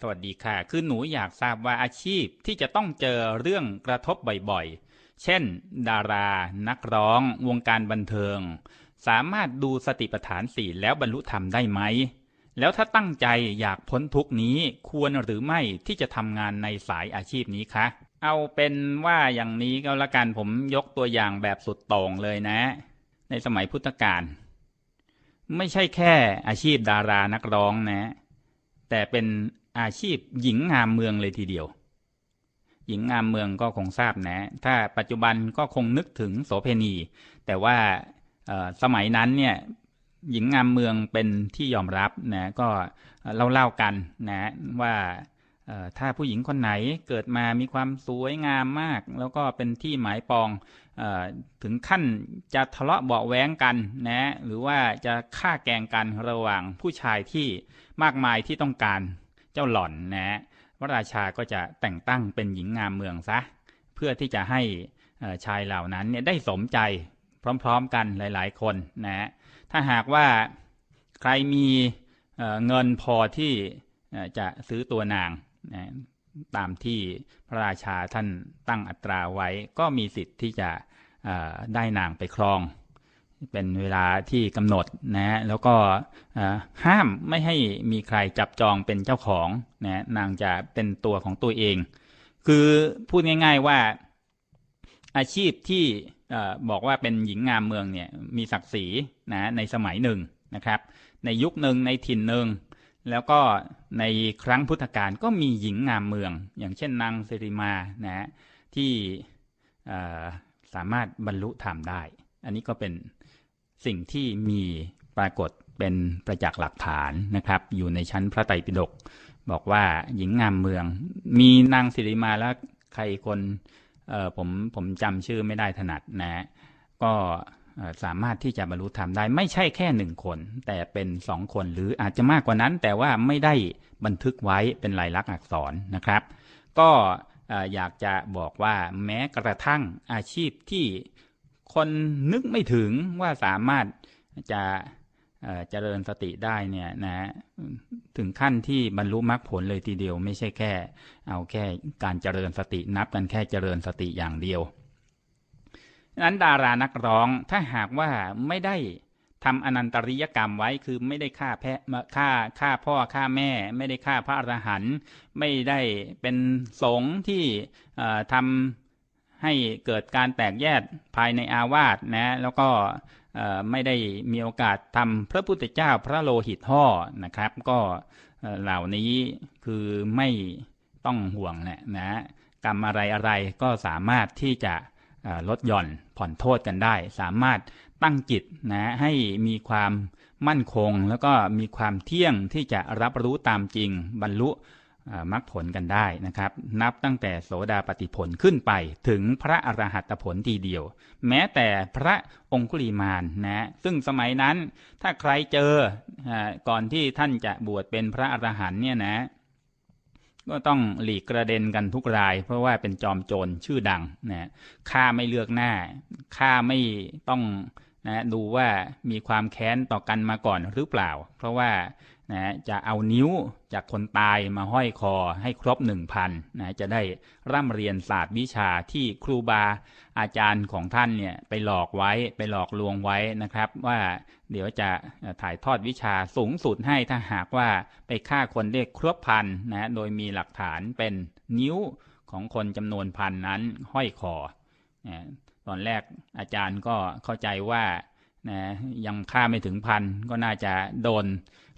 สวัสดีค่ะ คือหนูอยากทราบว่าอาชีพที่จะต้องเจอเรื่องกระทบบ่อยๆ เช่น ดารา นักร้อง วงการบันเทิง สามารถดูสติปัฏฐานสี่แล้วบรรลุธรรมได้ไหม แล้วถ้าตั้งใจอยากพ้นทุกนี้ควรหรือไม่ที่จะทำงานในสายอาชีพนี้คะ เอาเป็นว่าอย่างนี้ก็แล้วกันผมยกตัวอย่างแบบสุดโต่งเลยนะ ในสมัยพุทธกาลไม่ใช่แค่อาชีพดารานักร้องนะ แต่เป็น อาชีพหญิงงามเมืองเลยทีเดียว หญิงงามเมืองก็คงทราบนะ ถ้าปัจจุบันก็คงนึกถึงโสเพณี แต่ว่าสมัยนั้นเนี่ยหญิงงามเมืองเป็นที่ยอมรับนะก็เล่าเล่ากันนะว่าถ้าผู้หญิงคนไหนเกิดมามีความสวยงามมาก แล้วก็เป็นที่หมายปองอถึงขั้นจะทะเลาะเบาแว้งกันนะหรือว่าจะฆ่าแกงกันระหว่างผู้ชายที่มากมายที่ต้องการ เจ้าหล่อนนะ พระราชาก็จะแต่งตั้งเป็นหญิงงามเมืองซะ เพื่อที่จะให้ชายเหล่านั้นเนี่ยได้สมใจพร้อมๆกันหลายๆคนนะ ถ้าหากว่าใครมีเงินพอที่จะซื้อตัวนางนะตามที่พระราชาท่านตั้งอัตราไว้ ก็มีสิทธิ์ที่จะได้นางไปครอง เป็นเวลาที่กำหนดนะแล้วก็ห้ามไม่ให้มีใครจับจองเป็นเจ้าของนะนางจะเป็นตัวของตัวเอง คือพูดง่าย ๆว่าอาชีพที่บอกว่าเป็นหญิงงามเมืองเนี่ยมีศักดิ์ศรีนะในสมัยหนึ่งนะครับ ในยุคหนึ่งในถิ่นหนึ่งแล้วก็ในครั้งพุทธกาลก็มีหญิงงามเมือง อย่างเช่นนางสิริมานะที่สามารถบรรลุธรรมได้ อันนี้ก็เป็นสิ่งที่มีปรากฏเป็นประจักษ์หลักฐานนะครับ อยู่ในชั้นพระไตรปิฎกบอกว่าหญิงงามเมือง มีนางสิริมาแล้วใครคนผมผมจำชื่อไม่ได้ถนัดนะ ก็สามารถที่จะบรรลุธรรมได้ไม่ใช่แค่หนึ่งคน แต่เป็นสองคนหรืออาจจะมากกว่านั้น แต่ว่าไม่ได้บันทึกไว้เป็นลายลักษณ์อักษรนะครับ ก็อยากจะบอกว่าแม้กระทั่งอาชีพที่ คนนึกไม่ถึงว่าสามารถจะเจริญสติได้เนี่ยนะถึงขั้นที่บรรลุมรรคผลเลยทีเดียว ไม่ใช่แค่ เอาแค่การเจริญสตินับกันแค่เจริญสติอย่างเดียวนั้นดารานักร้องถ้าหากว่าไม่ได้ทำอนันตริยกรรมไว้คือไม่ได้ฆ่าแพะฆ่าฆ่าพ่อฆ่าแม่ ไม่ได้ฆ่าพระอรหันต์ไม่ได้เป็นสงฆ์ที่ทำ ให้เกิดการแตกแยกภายในอาวาสนะแล้วก็ไม่ได้มีโอกาสทำพระพุทธเจ้าพระโลหิตห่อนะครับ ก็เหล่านี้คือไม่ต้องห่วงแหละนะกรรมอะไรอะไรก็สามารถที่จะลดหย่อนผ่อนโทษกันได้ สามารถตั้งจิตนะให้มีความมั่นคง แล้วก็มีความเที่ยงที่จะรับรู้ตามจริง บรรลุ มรรคผลกันได้นะครับ นับตั้งแต่โสดาปฏิผลขึ้นไปถึงพระอรหัตผลทีเดียว แม้แต่พระองคุลีมานนะซึ่งสมัยนั้นถ้าใครเจอก่อนที่ท่านจะบวชเป็นพระอรหันเนี่ยนะ ก็ต้องหลีกกระเด็นกันทุกราย เพราะว่าเป็นจอมโจรชื่อดังนะฆ่าไม่เลือกหน้าฆ่าไม่ต้องนะดูว่ามีความแค้นต่อกันมาก่อนหรือเปล่า เพราะว่า นะจะเอานิ้วจากคนตายมาห้อยคอให้ครบหนึ่งพันนะจะได้ร่ำเรียนศาสตร์วิชาที่ครูบาอาจารย์ของท่านเนี่ยไปหลอกไว้ไปหลอกลวงไว้นะครับ ว่าเดี๋ยวจะถ่ายทอดวิชาสูงสุดให้ถ้าหากว่าไปฆ่าคนได้ครบพันนะโดยมีหลักฐานเป็นนิ้วของคนจำนวนพันนั้นห้อยคอนะตอนแรกอาจารย์ก็เข้าใจว่านะยังฆ่าไม่ถึงพันก็น่าจะโดน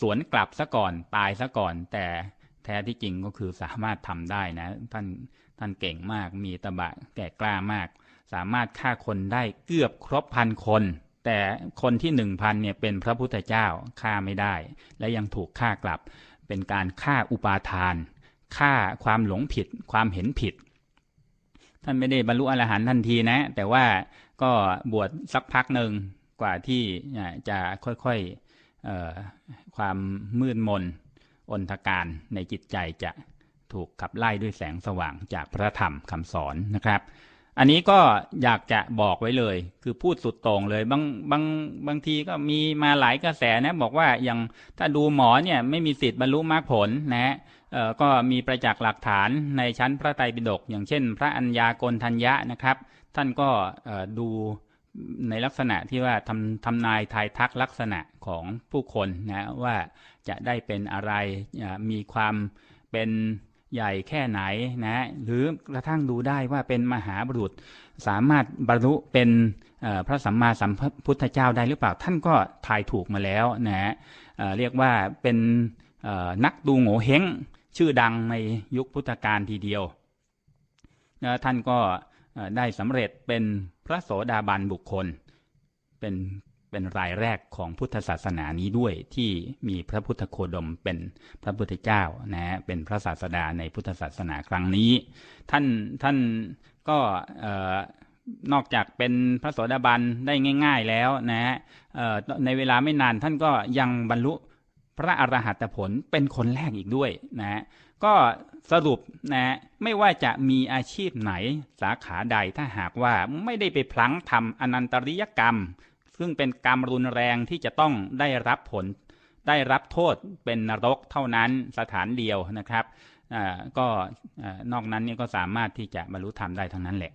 สวนกลับซะก่อนตายซะก่อน แต่แท้ที่จริงก็คือสามารถทำได้นะ ท่านท่านเก่งมาก มีตะบะแก่กล้ามาก สามารถฆ่าคนได้เกือบครบพันคน แต่คนที่หนึ่งพันเนี่ยเป็นพระพุทธเจ้าฆ่าไม่ได้ และยังถูกฆ่ากลับ เป็นการฆ่าอุปาทานฆ่าความหลงผิด ความเห็นผิด ท่านไม่ได้บรรลุอรหันต์ทันทีนะ แต่ว่าก็บวชสักพักหนึ่งกว่าที่จะค่อยๆ ความมืดมนอนทการในจิตใจจะถูกขับไล่ด้วยแสงสว่างจากพระธรรมคำสอนนะครับ อันนี้ก็อยากจะบอกไว้เลย คือพูดสุดตรงเลยบางบางบางทีก็มีมาหลายกระแสนะบอกว่าอย่างถ้าดูหมอเนี่ยไม่มีสิทธิ์บรรลุมรรคผลนะเอ่อก็มีประจักษ์หลักฐานในชั้นพระไตรปิฎกอย่างเช่น พระอัญญากลทัญญะนะครับ ท่านก็ดู ในลักษณะที่ว่าทำทำนายทายทักลักษณะของผู้คนนะว่าจะได้เป็นอะไรมีความเป็นใหญ่แค่ไหนนะหรือกระทั่งดูได้ว่าเป็นมหาบุรุษ สามารถบรรลุเป็นพระสัมมาสัมพุทธเจ้าได้หรือเปล่าท่านก็ทายถูกมาแล้วนะเรียกว่าเป็นนักดูโง่เฮงชื่อดังในยุคพุทธกาลทีเดียวท่านก็ ได้สำเร็จเป็นพระโสดาบันบุคคล เป็นเป็นรายแรกของพุทธศาสนานี้ด้วยที่มีพระพุทธโคดมเป็นพระพุทธเจ้านะฮะเป็นพระศาสดาในพุทธศาสนาครั้งนี้ ท่านท่านก็นอกจากเป็นพระโสดาบันได้ง่าย ๆแล้วนะฮะในเวลาไม่นานท่านก็ยังบรรลุพระอรหัตผลเป็นคนแรกอีกด้วยนะฮะ ก็สรุปนะฮะไม่ว่าจะมีอาชีพไหนสาขาใดถ้าหากว่าไม่ได้ไปพลั้งทำอนันตริยกรรม ซึ่งเป็นกรรมรุนแรงที่จะต้องได้รับผล ได้รับโทษเป็นนรกเท่านั้นสถานเดียวนะครับอ่าก็อ่านอกนั้นเนี่ยก็สามารถที่จะบรรลุธรรมได้ทั้งนั้นแหละ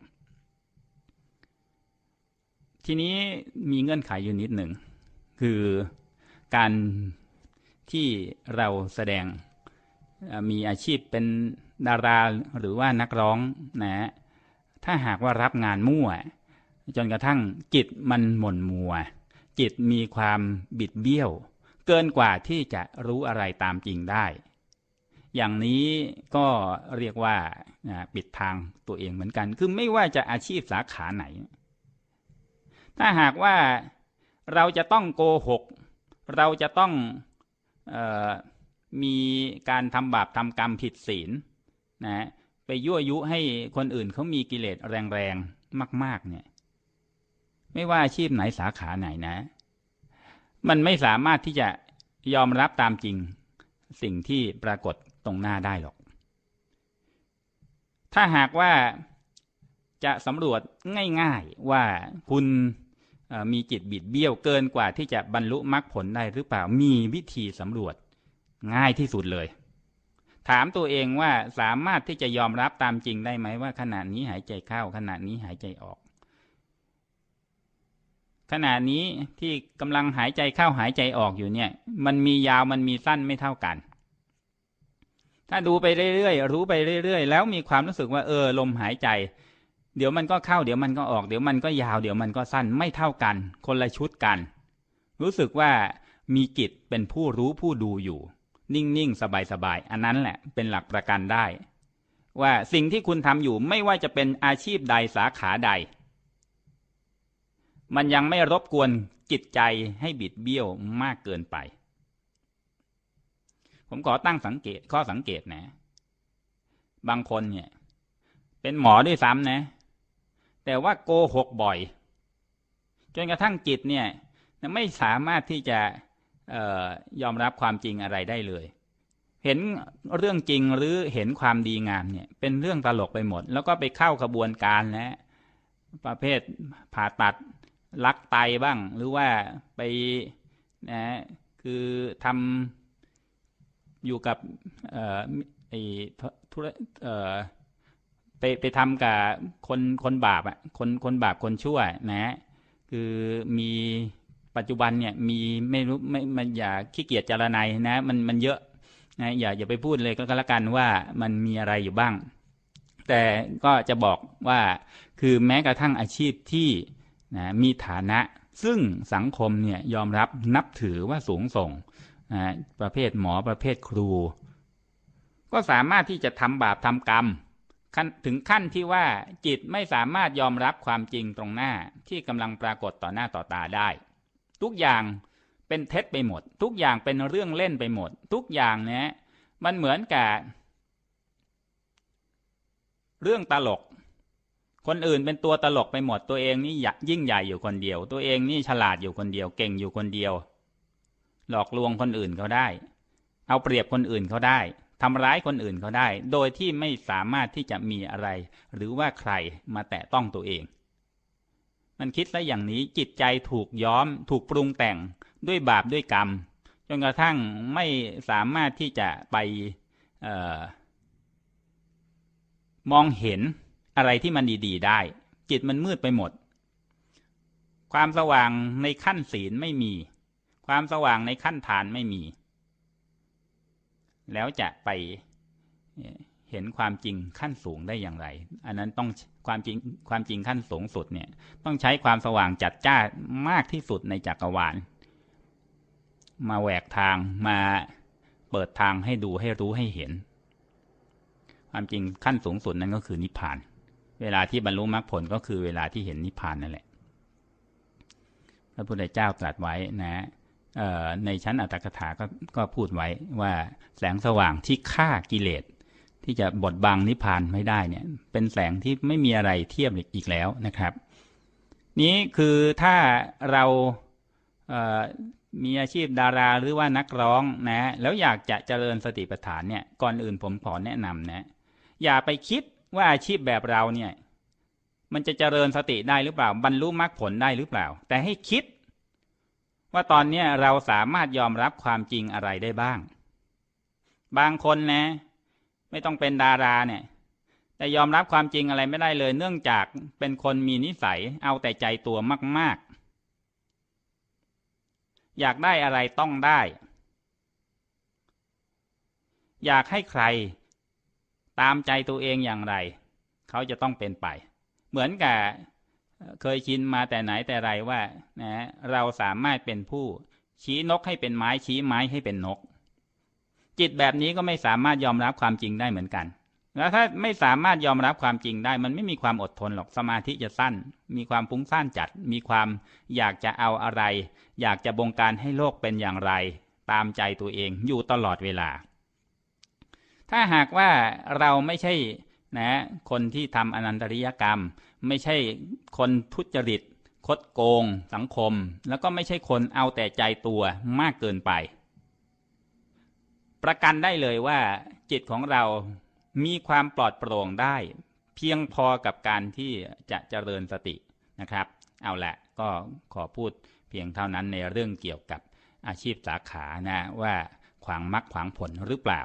ทีนี้มีเงื่อนไขอยู่นิดหนึ่ง คือการที่เราแสดง มีอาชีพเป็นดาราหรือว่านักร้องนะฮะถ้าหากว่ารับงานมั่ว จนกระทั่งจิตมันหม่นมัว จิตมีความบิดเบี้ยว เกินกว่าที่จะรู้อะไรตามจริงได้ อย่างนี้ก็เรียกว่าปิดทางตัวเองเหมือนกัน คือไม่ว่าจะอาชีพสาขาไหน ถ้าหากว่าเราจะต้องโกหก เราจะต้องเออ มีการทำบาปทำกรรมผิดศีลนะไปยั่วยุให้คนอื่นเขามีกิเลสแรงๆมาก ๆ เนี่ย ไม่ว่าอาชีพไหนสาขาไหนนะ มันไม่สามารถที่จะยอมรับตามจริง สิ่งที่ปรากฏตรงหน้าได้หรอก ถ้าหากว่าจะสำรวจง่ายๆว่าคุณมีจิตบิดเบี้ยวเกินกว่าที่จะบรรลุมรรคผลได้หรือเปล่ามีวิธีสำรวจ ง่ายที่สุดเลย ถามตัวเองว่าสามารถที่จะยอมรับตามจริงได้ไหมว่าขณะนี้หายใจเข้าขณะนี้หายใจออก ขณะนี้ที่กำลังหายใจเข้าหายใจออกอยู่เนี่ย มันมียาวมันมีสั้นไม่เท่ากัน ถ้าดูไปเรื่อยๆรู้ไปเรื่อยๆ แล้วมีความรู้สึกว่าเออลมหายใจ เดี๋ยวมันก็เข้าเดี๋ยวมันก็ออก เดี๋ยวมันก็ยาวเดี๋ยวมันก็สั้นไม่เท่ากัน คนละชุดกัน รู้สึกว่ามีจิตเป็นผู้รู้ผู้ดูอยู่ นิ่งๆ สบายๆ อันนั้นแหละเป็นหลักประกันได้ ว่าสิ่งที่คุณทำอยู่ไม่ว่าจะเป็นอาชีพใดสาขาใด มันยังไม่รบกวนจิตใจให้บิดเบี้ยวมากเกินไป ผมขอตั้งสังเกตข้อสังเกตนะ บางคนเนี่ย เป็นหมอด้วยซ้ำนะ แต่ว่าโกหกบ่อย จนกระทั่งจิตเนี่ยไม่สามารถที่จะ ยอมรับความจริงอะไรได้เลย เห็นเรื่องจริงหรือเห็นความดีงามเนี่ยเป็นเรื่องตลกไปหมด แล้วก็ไปเข้าขบวนการนะประเภทผ่าตัดลักไตบ้าง หรือว่าไปนะคือทำอยู่กับเออไอ้ธุระเออไปไปทำกับคนคนบาปอะคนคนบาปคนชั่วนะ คือมี ปัจจุบันเนี่ยมีไม่รู้ไม่มันอย่าขี้เกียจจารนายนะมันมันเยอะนะอย่าอย่าไปพูดเลยก็แล้วกันว่ามันมีอะไรอยู่บ้าง แต่ก็จะบอกว่าคือแม้กระทั่งอาชีพที่นะมีฐานะ ซึ่งสังคมเนี่ยยอมรับนับถือว่าสูงส่งนะประเภทหมอประเภทครู ก็สามารถที่จะทำบาปทำกรรมถึงขั้นที่ว่าจิตไม่สามารถยอมรับความจริงตรงหน้าที่กำลังปรากฏต่อหน้าต่อตาได้ ทุกอย่างเป็นเท็จไปหมด ทุกอย่างเป็นเรื่องเล่นไปหมด ทุกอย่างเนี่ยมันเหมือนกับเรื่องตลก คนอื่นเป็นตัวตลกไปหมด ตัวเองนี่ยิ่งใหญ่อยู่คนเดียว ตัวเองนี่ฉลาดอยู่คนเดียว เก่งอยู่คนเดียว หลอกลวงคนอื่นเขาได้ เอาเปรียบคนอื่นเขาได้ทำร้ายคนอื่นเขาได้ โดยที่ไม่สามารถที่จะมีอะไร หรือว่าใครมาแตะต้องตัวเอง มันคิดซะอย่างนี้จิตใจถูกย้อม ถูกปรุงแต่งด้วยบาปด้วยกรรม จนกระทั่งไม่สามารถที่จะไปออมองเห็นอะไรที่มันดี ๆ ได้ จิตมันมืดไปหมด ความสว่างในขั้นศีลไม่มี ความสว่างในขั้นทานไม่มี แล้วจะไป เห็นความจริงขั้นสูงได้อย่างไร อันนั้นต้องความจริงความจริงขั้นสูงสุดเนี่ยต้องใช้ความสว่างจัดจ้ามากที่สุดในจักรวาล มาแหวกทางมาเปิดทางให้ดูให้รู้ให้เห็น ความจริงขั้นสูงสุดนั้นก็คือนิพพาน เวลาที่บรรลุมรรคผลก็คือเวลาที่เห็นนิพพานนั่นแหละ พระพุทธเจ้าตรัสไว้นะในชั้นอัตถกถาก็ก็พูดไว้ว่าแสงสว่างที่ฆ่ากิเลส ที่จะบดบังนิพพานไม่ได้เนี่ย เป็นแสงที่ไม่มีอะไรเทียบอีกแล้วนะครับ นี้คือถ้าเราเมีอาชีพดาราหรือว่านักร้องนะ แล้วอยากจะเจริญสติปัฏฐานเนี่ย ก่อนอื่นผมขอแนะนำนะ อย่าไปคิดว่าอาชีพแบบเราเนี่ย มันจะเจริญสติได้หรือเปล่า บรรลุมรรคผลได้หรือเปล่า แต่ให้คิด ว่าตอนนี้เราสามารถยอมรับความจริงอะไรได้บ้าง บางคนนะ ไม่ต้องเป็นดาราเนี่ย แต่ยอมรับความจริงอะไรไม่ได้เลย เนื่องจากเป็นคนมีนิสัยเอาแต่ใจตัวมาก ๆ อยากได้อะไรต้องได้ อยากให้ใคร ตามใจตัวเองอย่างไร เขาจะต้องเป็นไป เหมือนกับเคยชินมาแต่ไหนแต่ไรว่านะเราสามารถเป็นผู้ชี้นกให้เป็นไม้ชี้ไม้ให้เป็นนก จิตแบบนี้ก็ไม่สามารถยอมรับความจริงได้เหมือนกัน แล้วถ้าไม่สามารถยอมรับความจริงได้ มันไม่มีความอดทนหรอกสมาธิจะสั้น มีความฟุ้งซ่านจัด มีความอยากจะเอาอะไร อยากจะบงการให้โลกเป็นอย่างไร ตามใจตัวเองอยู่ตลอดเวลา ถ้าหากว่าเราไม่ใช่นะคนที่ทำอนันตริยกรรม ไม่ใช่คนทุจริตคดโกง สังคม แล้วก็ไม่ใช่คนเอาแต่ใจตัวมากเกินไป ประกันได้เลยว่าจิตของเรามีความปลอดโปร่งได้ เพียงพอกับการที่จะเจริญสตินะครับ เอาละก็ขอพูดเพียงเท่านั้นในเรื่องเกี่ยวกับอาชีพสาขานะว่าขวางมรรคขวางผลหรือเปล่า